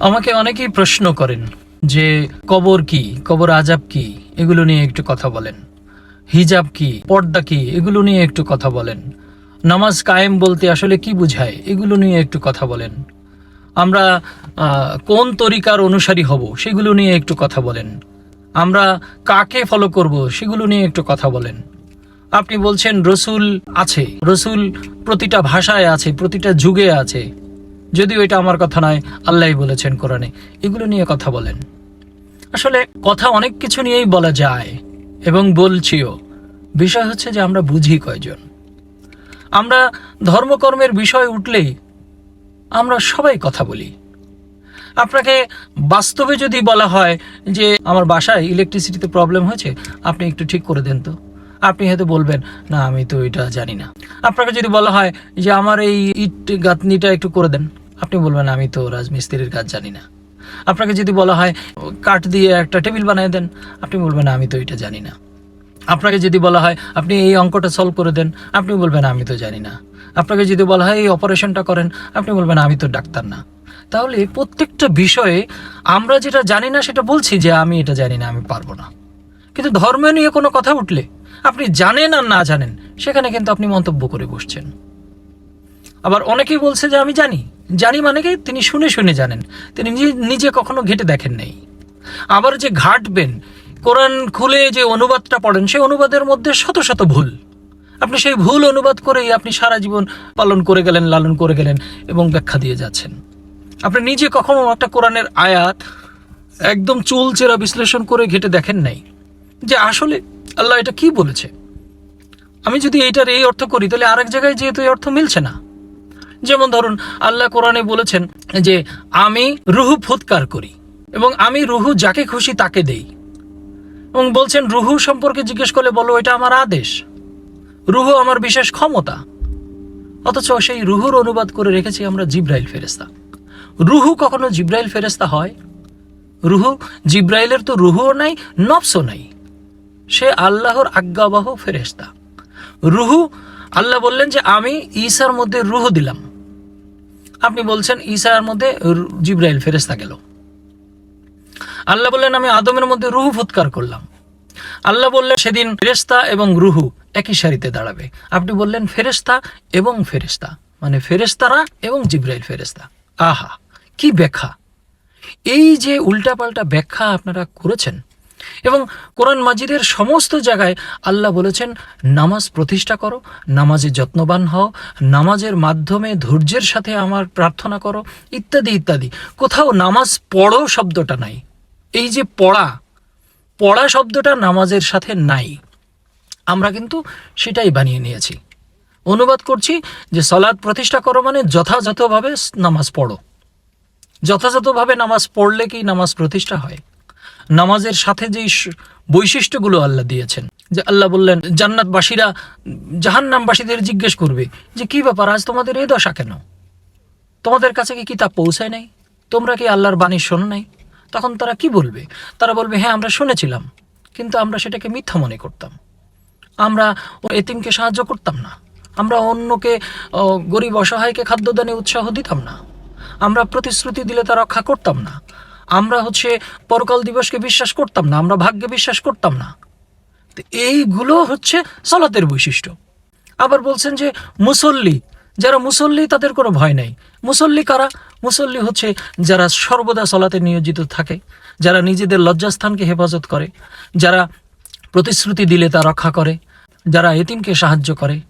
আমাকে অনেকেই প্রশ্ন করেন যে, কবর কি? কবর আজাব কি? এগুলো নিয়ে একটু কথা বলেন। হিজাব কি? পর্দা কি? এগুলো নিয়ে একটু কথা বলেন। নামাজ কায়েম বলতে আসলে কি বুঝায়? এগুলো নিয়ে একটু কথা বলেন। আমরা কোন তরিকার অনুসারী হব? সেগুলো নিয়ে একটু কথা বলেন। আমরা কাকে ফলো করব? সেগুলো নিয়ে একটু কথা বলেন। আপনি বলছেন, রসুল আছে। রসুল প্রতিটা ভাষায় আছে, প্রতিটা যুগে আছে। যদিও এটা আমার কথা নয় আল্লাহ বলেছেন কোরআনে। এগুলো নিয়ে কথা বলেন। আসলে কথা অনেক কিছু নিয়েই বলা যায়, এবং বলছিও। বিষয় হচ্ছে যে আমরা বুঝি কয়জন। আমরা ধর্মকর্মের বিষয় উঠলেই আমরা সবাই কথা বলি। আপনাকে বাস্তবে যদি বলা হয় যে আমার বাসায় ইলেকট্রিসিটিতে প্রবলেম হয়েছে, আপনি একটু ঠিক করে দেন তো। আপনি হয়তো বলবেন, না, আমি তো এটা জানি না। আপনাকে যদি বলা হয় যে আমার এই ইট গাঁথনিটা একটু করে দেন। আপনি বলবেন, আমি তো রাজমিস্ত্রির কাজ জানি না। আপনাকে যদি বলা হয়, কাঠ দিয়ে একটা টেবিল বানিয়ে দেন, আপনি বলবেন, আমি তো এটা জানি না। আপনাকে যদি বলা হয়, আপনি এই অঙ্কটা সলভ করে দেন, আপনি বলবেন, আমি তো জানি না। আপনাকে যদি বলা হয়, এই অপারেশনটা করেন, আপনি বলবেন, আমি তো ডাক্তার না। তাহলে প্রত্যেকটা বিষয়ে আমরা যেটা জানি না, সেটা বলছি যে, আমি এটা জানি না, আমি পারব না। কিন্তু ধর্ম নিয়ে কোনো কথা উঠলে, আপনি জানেন আর না জানেন, সেখানে কিন্তু আপনি মন্তব্য করে বসছেন। আবার অনেকেই বলছে যে, আমি জানি। জানি মানে কি, তিনি শুনে শুনে জানেন। তিনি নিজে- কখনো ঘেটে দেখেন নাই। আবার যে ঘাটবেন, কোরআন খুলে যে অনুবাদটা পড়েন, সেই অনুবাদের মধ্যে শত শত ভুল। আপনি সেই ভুল অনুবাদ করেই আপনি সারা জীবন পালন করে গেলেন, লালন করে গেলেন এবং ব্যাখ্যা দিয়ে যাচ্ছেন। আপনি নিজে কখনো একটা কোরআনের আয়াত একদম চুলচেরা বিশ্লেষণ করে ঘেটে দেখেন নাই। যে আসলে আল্লাহ এটা কি বলেছে? আমি যদি এইটার এই অর্থ করি, তাহলে আরেক জায়গায় যেহেতু এই অর্থ মিলছে না। যেমন ধরুন, আল্লাহ কোরআনে বলেছেন যে, আমি রুহু ফুৎকার করি এবং আমি রুহু যাকে খুশি তাকে দেই। এবং বলছেন, রুহু সম্পর্কে জিজ্ঞেস করলে বলো, এটা আমার আদেশ। রুহু আমার বিশেষ ক্ষমতা। অথচ সেই রুহুর অনুবাদ করে রেখেছি আমরা জিব্রাইল ফেরেস্তা রুহু কখনো জিব্রাইল ফেরেস্তা হয়? রুহু, জিব্রাইলের তো রুহুও নাই, নফসও নাই। সে আল্লাহর আজ্ঞাবাহ ফেরেস্তা রুহু, আল্লাহ বললেন যে, আমি ঈসার মধ্যে রুহু দিলাম। আপনি বলছেন ঈসার মধ্যে জিব্রাইল ফেরেস্তা গেল। আল্লাহ বললেন, আমি আদমের মধ্যে রুহু ফুৎকার করলাম। আল্লাহ বললেন, সেদিন ফেরেস্তা এবং রুহু একই সারিতে দাঁড়াবে। আপনি বললেন ফেরেস্তা এবং ফেরেস্তা মানে ফেরেস্তারা এবং জিব্রাইল ফেরেস্তা আহা, কি ব্যাখ্যা। এই যে উল্টাপাল্টা ব্যাখ্যা আপনারা করেছেন এবং কোরআন মাজিদের সমস্ত জায়গায় আল্লাহ বলেছেন, নামাজ প্রতিষ্ঠা করো, নামাজে যত্নবান হও, নামাজের মাধ্যমে ধৈর্যের সাথে আমার প্রার্থনা করো, ইত্যাদি ইত্যাদি। কোথাও নামাজ পড়ো শব্দটা নাই। এই যে পড়া পড়া শব্দটা নামাজের সাথে নাই। আমরা কিন্তু সেটাই বানিয়ে নিয়েছি। অনুবাদ করছি যে সলাদ প্রতিষ্ঠা করো মানে যথাযথভাবে নামাজ পড়ো। যথাযথভাবে নামাজ পড়লে কি নামাজ প্রতিষ্ঠা হয়? নামাজের সাথে যেই বৈশিষ্ট্যগুলো আল্লাহ দিয়েছেন, যে আল্লাহ বললেন, জান্নাতবাসীরা জাহান্নামবাসীদের জিজ্ঞেস করবে যে, কি ব্যাপার, আজ তোমাদের এই দশা কেন? তোমাদের কাছে কি কিতাব পৌঁছায় নাই? তোমরা কি আল্লাহর বাণী শোনো নাই? তখন তারা কি বলবে? তারা বলবে হ্যাঁ আমরা শুনেছিলাম, কিন্তু আমরা সেটাকে মিথ্যা মনে করতাম। আমরা এতিমকে সাহায্য করতাম না। আমরা অন্যকে গরিব অসহায়কে খাদ্যদানে উৎসাহ দিতাম না। আমরা প্রতিশ্রুতি দিলে তা রক্ষা করতাম না। আমরা হচ্ছে পরকাল দিবসকে বিশ্বাস করতাম না, আমরা ভাগ্যে বিশ্বাস করতাম না। তো এইগুলো হচ্ছে সলাতের বৈশিষ্ট্য। আবার বলছেন যে মুসল্লি, যারা মুসল্লি তাদের কোনো ভয় নাই। মুসল্লি কারা? মুসল্লি হচ্ছে যারা সর্বদা সলাতে নিয়োজিত থাকে, যারা নিজেদের লজ্জাস্থানকে হেফাজত করে, যারা প্রতিশ্রুতি দিলে তা রক্ষা করে, যারা এতিমকে সাহায্য করে।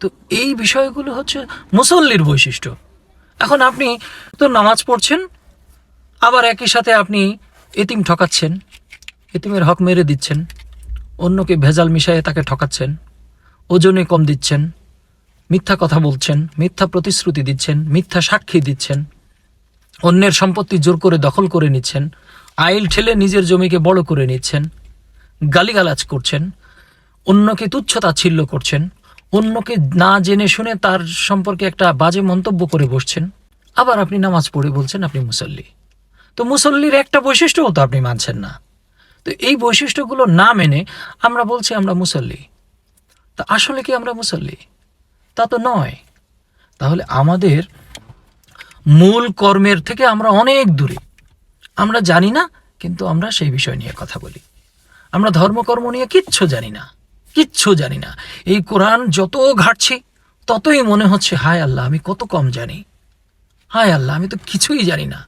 তো এই বিষয়গুলো হচ্ছে মুসল্লির বৈশিষ্ট্য। এখন আপনি তো নামাজ পড়ছেন আবার একই সাথে আপনি এতিম ঠকাচ্ছেন, এতিমের হক মেরে দিচ্ছেন, অন্যকে ভেজাল মিশাইয়ে তাকে ঠকাচ্ছেন, ওজনে কম দিচ্ছেন, মিথ্যা কথা বলছেন, মিথ্যা প্রতিশ্রুতি দিচ্ছেন, মিথ্যা সাক্ষী দিচ্ছেন, অন্যের সম্পত্তি জোর করে দখল করে নিচ্ছেন, আইল ঠেলে নিজের জমিকে বড় করে নিচ্ছেন, গালিগালাজ করছেন, অন্যকে তুচ্ছ তাচ্ছিল্য করছেন, অন্যকে না জেনে শুনে তার সম্পর্কে একটা বাজে মন্তব্য করে বসছেন। আবার আপনি নামাজ পড়ে বলছেন, আপনি মুসল্লি। তো মুসল্লির একটা বৈশিষ্ট্যও তো আপনি মানছেন না। তো এই বৈশিষ্ট্যগুলো না মেনে আমরা বলছি আমরা মুসল্লি। তা আসলে কি আমরা মুসল্লি? তা তো নয়। তাহলে আমাদের মূল কর্মের থেকে আমরা অনেক দূরে। আমরা জানি না, কিন্তু আমরা সেই বিষয় নিয়ে কথা বলি। আমরা ধর্মকর্ম নিয়ে কিচ্ছু জানি না, কিচ্ছু জানি না। এই কোরআন যত ঘাটছি, ততই মনে হচ্ছে, হায় আল্লাহ, আমি কত কম জানি। হায় আল্লাহ, আমি তো কিছুই জানি না।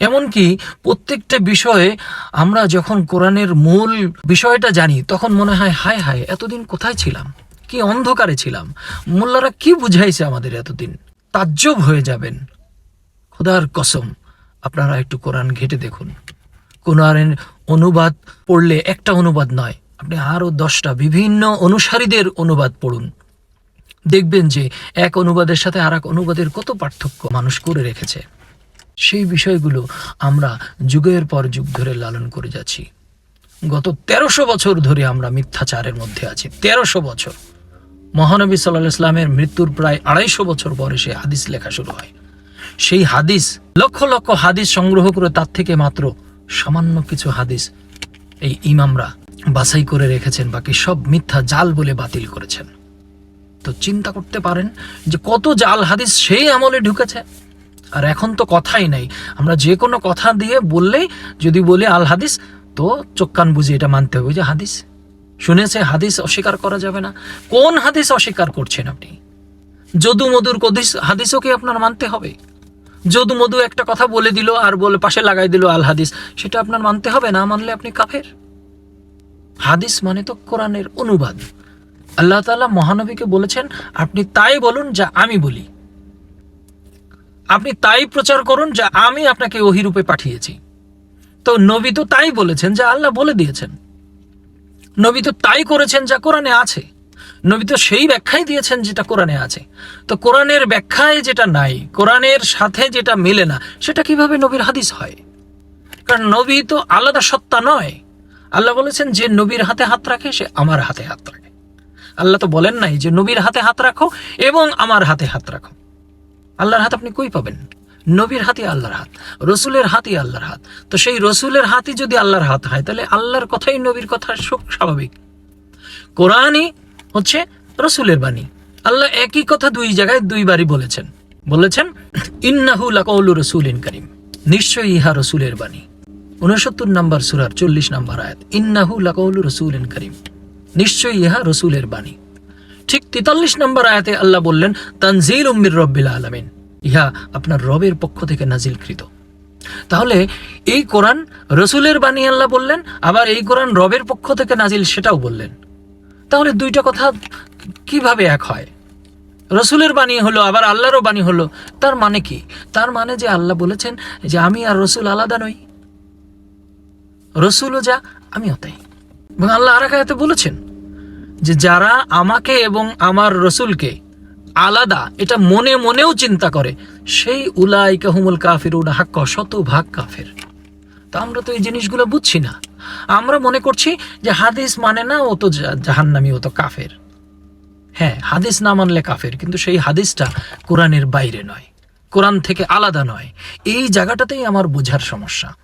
এমনকি প্রত্যেকটা বিষয়ে আমরা যখন কোরআনের মূল বিষয়টা জানি, তখন মনে হয়, হায় হায়, এতদিন কোথায় ছিলাম? কি অন্ধকারে ছিলাম? মোল্লারা কি বুঝাইছে আমাদের এতদিন? তাজ্জব হয়ে যাবেন। খোদার কসম, আপনারা একটু কোরআন ঘেটে দেখুন। কোরআনের অনুবাদ পড়লে একটা অনুবাদ নয়, আপনি আরও দশটা বিভিন্ন অনুসারীদের অনুবাদ পড়ুন। দেখবেন যে এক অনুবাদের সাথে আর এক অনুবাদের কত পার্থক্য মানুষ করে রেখেছে। সেই বিষয়গুলো আমরা যুগের পর যুগ ধরে লালন করে যাচ্ছি। গত তেরোশো বছর ধরে আমরা মিথ্যাচারের মধ্যে আছি। তেরোশো বছর। মহানবী সাল্লাহ ইসলামের মৃত্যুর প্রায় আড়াইশো বছর পরে সে হাদিস লেখা শুরু হয়। সেই হাদিস, লক্ষ লক্ষ হাদিস সংগ্রহ করে তার থেকে মাত্র সামান্য কিছু হাদিস এই ইমামরা বাছাই করে রেখেছেন, বাকি সব মিথ্যা জাল বলে বাতিল করেছেন। তো চিন্তা করতে পারেন যে কত জাল হাদিস সেই আমলে ঢুকেছে। আর এখন তো কথাই নাই। আমরা যে কোনো কথা দিয়ে বললেই যদি বলি আল হাদিস, তো চোখ কান বুঝে এটা মানতে হবে যে হাদিস। শুনেছে হাদিস অস্বীকার করা যাবে না। কোন হাদিস অস্বীকার করছেন আপনি? যদু মধুর কদিস হাদিসও কি আপনার মানতে হবে? যদু মধু একটা কথা বলে দিল আর বলে পাশে লাগাই দিল আল হাদিস, সেটা আপনার মানতে হবে না? মানলে আপনি কাফের। হাদিস মানে তো কোরআনের অনুবাদ। আল্লাহ তালা মহানবীকে বলেছেন, আপনি তাই বলুন যা আমি বলি। আপনি তাই প্রচার করুন যা আমি আপনাকে ওহিরূপে পাঠিয়েছি। তো নবী তো তাই বলেছেন যা আল্লাহ বলে দিয়েছেন। নবী তো তাই করেছেন যা কোরআনে আছে। নবী তো সেই ব্যাখ্যাই দিয়েছেন যেটা কোরআনে আছে। তো কোরআনের ব্যাখ্যায় যেটা নাই, কোরআনের সাথে যেটা মেলে না, সেটা কীভাবে নবীর হাদিস হয়? কারণ নবী তো আলাদা সত্তা নয়। আল্লাহ বলেছেন যে নবীর হাতে হাত রাখে, সে আমার হাতে হাত রাখে। আল্লাহ তো বলেন নাই যে নবীর হাতে হাত রাখো এবং আমার হাতে হাত রাখো। আল্লাহর হাত আপনি কই পাবেন? নবীর হাতে আল্লাহর হাত, রসুলের হাতই আল্লাহর হাত। তো সেই রসুলের হাতই যদি আল্লাহর হাত হয়, তাহলে আল্লাহর কথাই নবীর কথা সুখ স্বাভাবিক। কোরআনই হচ্ছে রসুলের বাণী। আল্লাহ একই কথা দুই জায়গায় দুইবারই বলেছেন। বলেছেন, ইন্নাহু লাকাউলু রসুলিন করিম। নিশ্চয়ই ইহা রসুলের বাণী। উনসত্তর নম্বর সুরার চল্লিশ নম্বর আয়াত, ইন্নাহু লাকাউলু রসুলিন করিম। নিশ্চয়ই ইহা রসুলের বাণী। ঠিক তেতাল্লিশ নম্বর আয়াতে আল্লাহ বললেন তানজিল উম্মির রব্বিল আলমিন। ইহা আপনার রবের পক্ষ থেকে নাজিলকৃত। তাহলে এই কোরআন রসুলের বাণী আল্লাহ বললেন, আবার এই কোরআন রবের পক্ষ থেকে নাজিল সেটাও বললেন। তাহলে দুইটা কথা কীভাবে এক হয়? রসুলের বাণী হলো, আবার আল্লাহরও বাণী হলো, তার মানে কি? তার মানে যে আল্লাহ বলেছেন যে আমি আর রসুল আলাদা নই। রসুলও যা, আমিও তাই। এবং আল্লাহ আর বলেছেন যে যারা আমাকে এবং আমার রসুলকে আলাদা, এটা মনে মনেও চিন্তা করে, সেই উলাই কাহুমুল কাফির উনা শত ভাগ কাফের। তা আমরা তো এই জিনিসগুলো বুঝছি না। আমরা মনে করছি যে হাদিস মানে না, ও তো জাহান্নামী, ও তো কাফের। হ্যাঁ হাদিস না মানলে কাফের, কিন্তু সেই হাদিসটা কোরআনের বাইরে নয়। কোরআন থেকে আলাদা নয়। এই জায়গাটাতেই আমার বোঝার সমস্যা।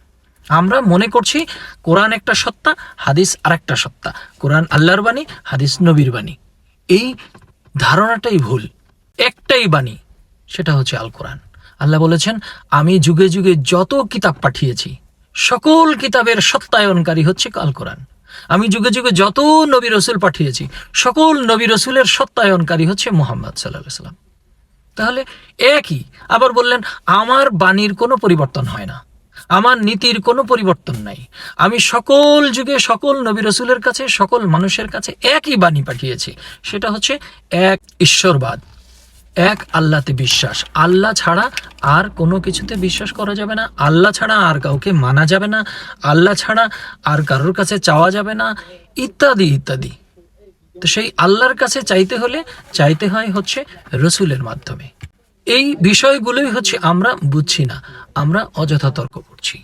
আমরা মনে করছি কোরআন একটা সত্তা, হাদিস আরেকটা সত্তা। কোরআন আল্লাহর বাণী, হাদিস নবীর বাণী। এই ধারণাটাই ভুল, একটাই বাণী, সেটা হচ্ছে আল কোরআন আল্লাহ বলেছেন, আমি যুগে যুগে যত কিতাব পাঠিয়েছি, সকল কিতাবের সত্যায়নকারী হচ্ছে আল কোরআন আমি যুগে যুগে যত নবী রসুল পাঠিয়েছি, সকল নবী রসুলের সত্যায়নকারী হচ্ছে মোহাম্মদ সাল্লাহ সাল্লাম তাহলে একই, আবার বললেন, আমার বাণীর কোনো পরিবর্তন হয় না। আমার নীতির কোনো পরিবর্তন নাই। আমি সকল যুগে সকল নবী রসুলের কাছে, সকল মানুষের কাছে একই বাণী পাঠিয়েছি। সেটা হচ্ছে এক ঈশ্বরবাদ, এক আল্লাতে বিশ্বাস। আল্লাহ ছাড়া আর কোনো কিছুতে বিশ্বাস করা যাবে না। আল্লাহ ছাড়া আর কাউকে মানা যাবে না। আল্লাহ ছাড়া আর কারোর কাছে চাওয়া যাবে না। ইত্যাদি ইত্যাদি। তো সেই আল্লাহর কাছে চাইতে হলে, চাইতে হয় হচ্ছে রসুলের মাধ্যমে। এই বিষয়গুলোই হচ্ছে আমরা বুঝছি না আমরা অযথা তর্ক করছি।